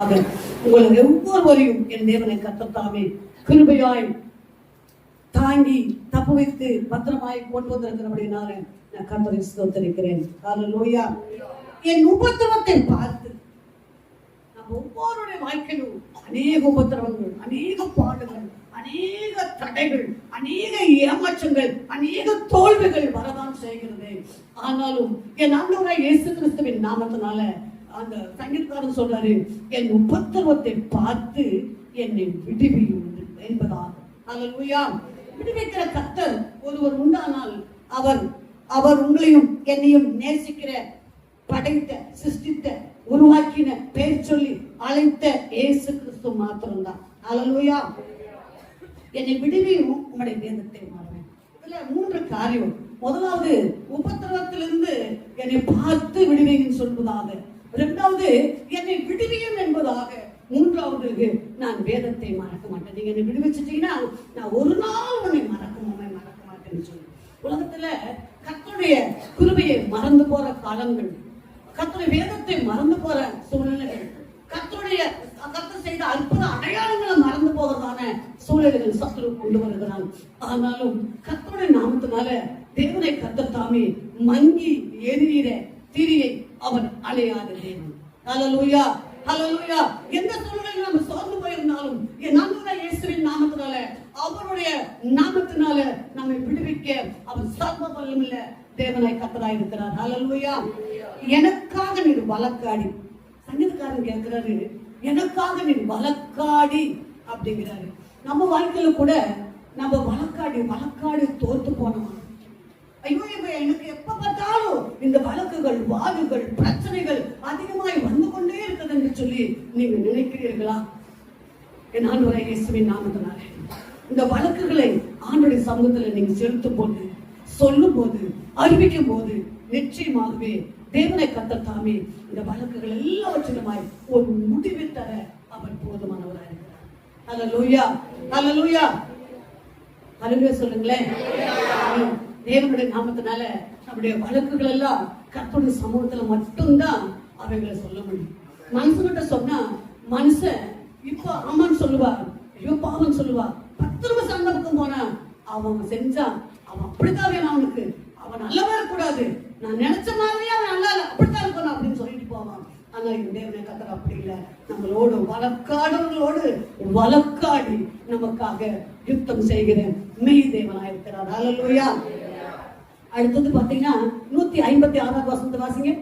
அவர் உங்களை ஒவ்வொருவரையும் என் தேவனை கத்தத்தாமே கிருபையாய் தாங்கி தப்பு வைத்து பத்திரமாய் கொண்டு வந்திருக்கிறபடினால நான் கத்தரை ஸ்தோத்தரிக்கிறேன். ஹalleluya. என் உபத்திரவத்தை பார்த்து நம்ம ஒவ்வொருடைய வாழ்க்கையிலும் அநேக உபத்திரவங்கள் அநேக பாடுகள் அநேக தடைகள் அநேக ஏமாற்றங்கள் அநேக தோல்விகள் வரதான் செய்கிறது. ஆனாலும் என் ஆண்டவராய் இயேசு கிறிஸ்துவின் நாமத்தினால அந்த சங்கீதக்காரன் சொல்றாரு என் உபத்திரவத்தை பார்த்து என்னை விடுவியும் என்பதாக. அலலுயா விடுவிக்கிற கத்தர் ஒருவர் உண்டானால் அவர் அவர் உங்களையும் என்னையும் நேசிக்கிற படைத்த சிருஷ்டித்த உருவாக்கின பெயர் சொல்லி அழைத்த ஏசு கிறிஸ்து மாத்திரம்தான். அல்லேலூயா என்னை விடுவியும் உங்களுடைய வேதத்தை மாறுவேன். இதுல மூன்று காரியம். முதலாவது உபத்திரவத்திலிருந்து என்னை பார்த்து விடுவீங்கன்னு சொல்வதாக. இரண்டாவது என்னை விடுவியும் என்பதாக. மூன்றாவது நான் வேதத்தை மறக்க மாட்டேன். நீங்க என்னை விடுவிச்சிட்டீங்கன்னா நான் ஒரு நாள் உன்னை மறக்க மறக்க மாட்டேன்னு சொல்லுவேன். உலகத்துல கத்துடைய குருவையை மறந்து போற காலங்கள் கர்த்தருடைய வேதத்தை மறந்து போற சூழ்நிலைகள் கத்துடைய கர்த்தர் செய்த அற்புத அடையாளங்களை மறந்து போவதான சூழல்கள் சத்துரு கொண்டு வருகிறான். ஆனாலும் கர்த்தருடைய நாமத்தினால தேவனை கத்த தாமே மங்கி எரியிற திரியை அவன் அலையாத தேவன். ஹalleluya ஹalleluya எந்த சூழ்நிலையில் நம்ம சோர்ந்து போயிருந்தாலும் என் ஆண்டவராய் இயேசுவின் நாமத்தினால அவருடைய நாமத்தினால நம்மை விடுவிக்க அவர் சர்வ வல்லமுள்ள தேவனாய் கர்த்தராய் இருக்கிறார். ஹalleluya எனக்காக நீர் வழக்காடி. சங்கீதக்காரன் கேட்கிறாரு எனக்காக நீ வழக்காடி அப்படிங்கிறாரு. நம்ம வாழ்க்கையில கூட நம்ம வழக்காடி வழக்காடி தோத்து போனோம் ஐயோ இப்ப எனக்கு எப்ப பார்த்தாலும் இந்த வழக்குகள் வாதுகள் பிரச்சனைகள் அதிகமாய் வந்து கொண்டே இருக்குது என்று சொல்லி நீங்க நினைக்கிறீர்களா? என் ஆண்டவரை இயேசுவின் நாமத்தினாலே. இந்த வழக்குகளை ஆண்டுடைய சமூகத்துல நீங்க செலுத்தும் போது சொல்லும் போது அறிவிக்கும் போது நிச்சயமாகவே தேவனை கத்தத்தாமே இந்த வழக்குகள் எல்லாவற்றிலுமாய் ஒரு முடிவு தர அவர் போதுமானவராக இருக்கிறார். நல்ல லொய்யா அருமையா சொல்லுங்களேன். தேவனுடைய நாமத்தினால நம்முடைய வழக்குகள் எல்லாம் கர்த்தருடைய சமூகத்துல மட்டும்தான் அவைகளை சொல்ல முடியும். மனுஷன்கிட்ட சொன்னா மனுஷன் இப்போ ஆமான்னு சொல்லுவார் ஐயோ பாவம் சொல்லுவா பத்து ரூபாய் சண்டை பக்கம் போனா அவன் செஞ்சான். அவன் அப்படித்தான் வேணும் அவனுக்கு. அவன் நல்லவா இருக்கக்கூடாது. நான் நினைச்ச மாதிரியே அவன் நல்லா இல்லை அப்படித்தான் இருக்கணும் அப்படின்னு சொல்லிட்டு போவான். ஆனா இந்த தேவனை கத்தர் அப்படி இல்லை. நம்மளோடு வழக்காடவர்களோடு வழக்காடி நமக்காக யுத்தம் செய்கிற மெய் தேவனாயிருக்கிறார். இருக்கிறார் அடுத்தது பாத்தீங்கன்னா நூத்தி ஐம்பத்தி ஆறாவது வசனத்தை வாசிங்க